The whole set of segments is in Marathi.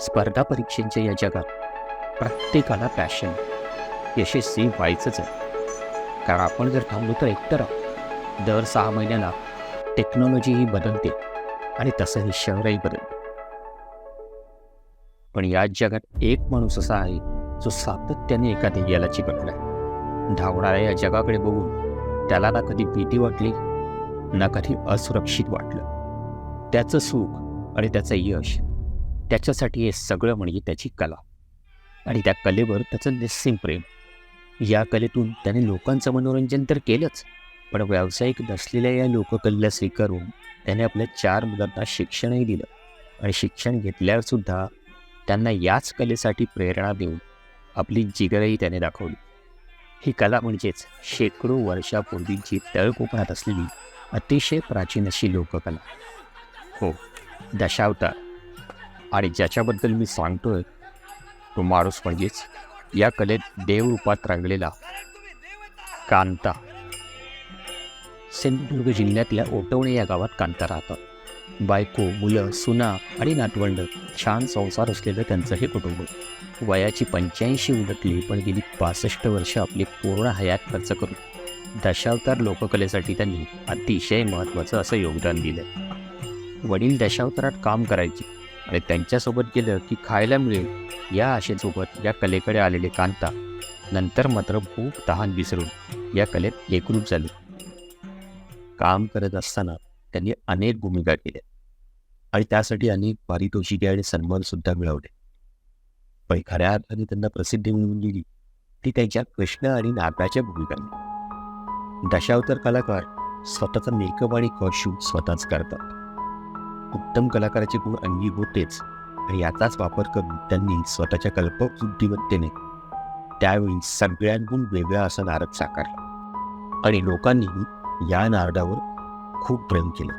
स्पर्धा परीक्षेच्या या जगात प्रत्येकाला पॅशन यशस्वी व्हायचंच आहे. कारण आपण जर थांबलो तर एकतर दर सहा महिन्याला टेक्नॉलॉजीही बदलते आणि तसंही शहरही बदलते. पण याच जगात एक माणूस असा आहे जो सातत्याने एका ध्येयाला आहे. धावणाऱ्या या जगाकडे बघून त्याला ना कधी भीती वाटली ना कधी असुरक्षित वाटलं. त्याचं सुख आणि त्याचं यश त्याच्यासाठी हे सगळं म्हणजे त्याची कला. आणि त्या कलेवर त्याचं निस्सीम प्रेम. या कलेतून त्याने लोकांचं मनोरंजन तर केलंच पण व्यावसायिक नसलेल्या या लोककलेला स्वीकारून त्याने आपल्या चार मुलांना शिक्षणही दिलं. आणि शिक्षण घेतल्यावरसुद्धा त्यांना याच कलेसाठी प्रेरणा देऊन आपली जिगरही त्याने दाखवली. ही कला म्हणजेच शेकडो वर्षापूर्वीची तळकोकणात असलेली अतिशय प्राचीन अशी लोककला. हो दशावतार. आणि ज्याच्याबद्दल मी सांगतोय तो माणूस म्हणजेच या कलेत देवरूपात रंगलेला कांता. सिंधुदुर्ग जिल्ह्यातल्या ओटवणे या गावात कांता राहतात. बायको मुलं सुना आणि नातवंड छान संसार असलेलं त्यांचं हे कुटुंब. वयाची पंच्याऐंशी उलटली पण गेली पासष्ट वर्ष आपली पूर्ण हयात खर्च करून. दशावतार लोककलेसाठी त्यांनी अतिशय महत्त्वाचं असं योगदान दिलं वडील दशावतारात काम करायचे. आणि त्यांच्यासोबत गेलं की खायला मिळेल या आशेसोबत या कलेकडे आलेले कांता नंतर मात्र भूक तहान विसरून या कलेत एकरूप झाले. काम करत असताना त्यांनी अनेक भूमिका केल्या आणि त्यासाठी अनेक पारितोषिके आणि सन्मानसुद्धा मिळवले. पण खऱ्या अर्थाने त्यांना प्रसिद्धी मिळवून गेली ती त्यांच्या कृष्ण आणि नागाच्या भूमिकांनी दशावतर कलाकार स्वतःचा मेकअप आणि कॉस्ट्यूम स्वतःच करतात. उत्तम कलाकाराचे गुण अंगी होतेच. आणि याचाच वापर करून त्यांनी स्वतःच्या कल्पक बुद्धिमत्तेने त्यावेळी सगळ्यांहून वेगळा असा नारद साकारला. आणि लोकांनीही या नारदावर खूप प्रेम केलं.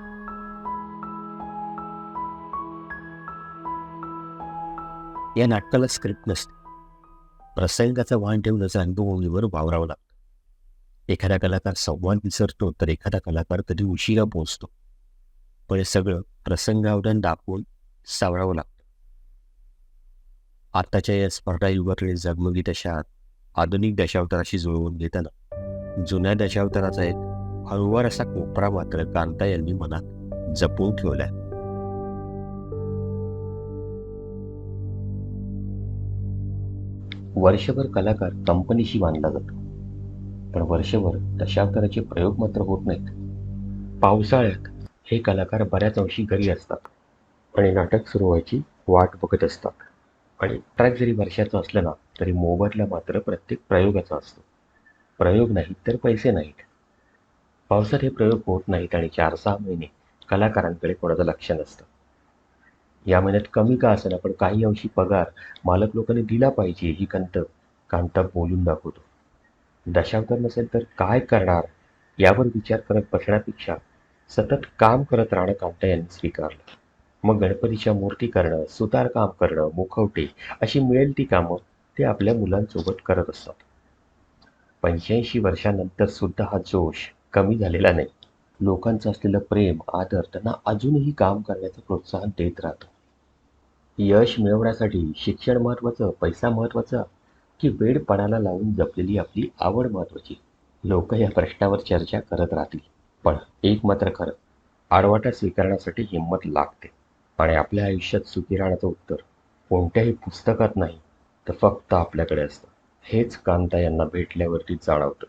या नाटकाला स्क्रिप्ट नसते. प्रसंगाचा वाण ठेवूनच रंगभूमीवर वावरावं लागतं. एखादा कलाकार संवाद विसरतो तर एखादा कलाकार कधी उशिरा पोहोचतो. पण हे सगळं प्रसंगावधान दाखवून सावरावं लागतं. आताच्या या स्पर्धा युगाकडे जगमगी दशात आधुनिक दशावताराशी जुळवून घेताना जुन्या दशावताराचा एक हळूवार असा कोपरा मात्र कांता यांनी मनात जपून ठेवलाय. वर्षभर कलाकार कंपनीशी बांधला जातो. पण वर्षभर दशावताराचे प्रयोग मात्र होत नाहीत. पावसाळ्यात हे कलाकार बऱ्याच अंशी घरी असतात आणि नाटक सुरू व्हायची वाट बघत असतात. आणि ट्रॅक जरी वर्षाचा असला ना तरी मोबदला मात्र प्रत्येक प्रयोगाचा असतो. प्रयोग नाहीत तर पैसे नाहीत. पावसात हे प्रयोग होत नाहीत आणि चार सहा महिने कलाकारांकडे कोणाचं लक्ष नसतं. या महिन्यात कमी का असेल पण काही अंशी पगार मालक लोकांनी दिला पाहिजे ही कंत कांता बोलून दाखवतो. दशावतार नसेल तर काय करणार? यावर विचार करत बसण्यापेक्षा सतत काम करत राहणं कामटा यांनी स्वीकारलं मग गणपतीच्या मूर्ती करणं सुतार काम करणं मुखवटे अशी मिळेल ती कामं ते आपल्या मुलांसोबत करत असतात. पंच्याऐंशी वर्षानंतर सुद्धा हा जोश कमी झालेला नाही. लोकांचं असलेलं प्रेम आदर त्यांना अजूनही काम करण्याचं प्रोत्साहन देत राहतं. यश मिळवण्यासाठी शिक्षण महत्त्वाचं पैसा महत्त्वाचा की वेळ पणाला लावून जपलेली आपली आवड महत्त्वाची? लोक या प्रश्नावर चर्चा करत राहतील. पण एक मात्र खरं आडवाटा स्वीकारण्यासाठी हिंमत लागते. आणि आपल्या आयुष्यात सुखी राहण्याचं उत्तर कोणत्याही पुस्तकात नाही तर फक्त आपल्याकडे असतं. हेच कांता यांना भेटल्यावरती जाणवतं.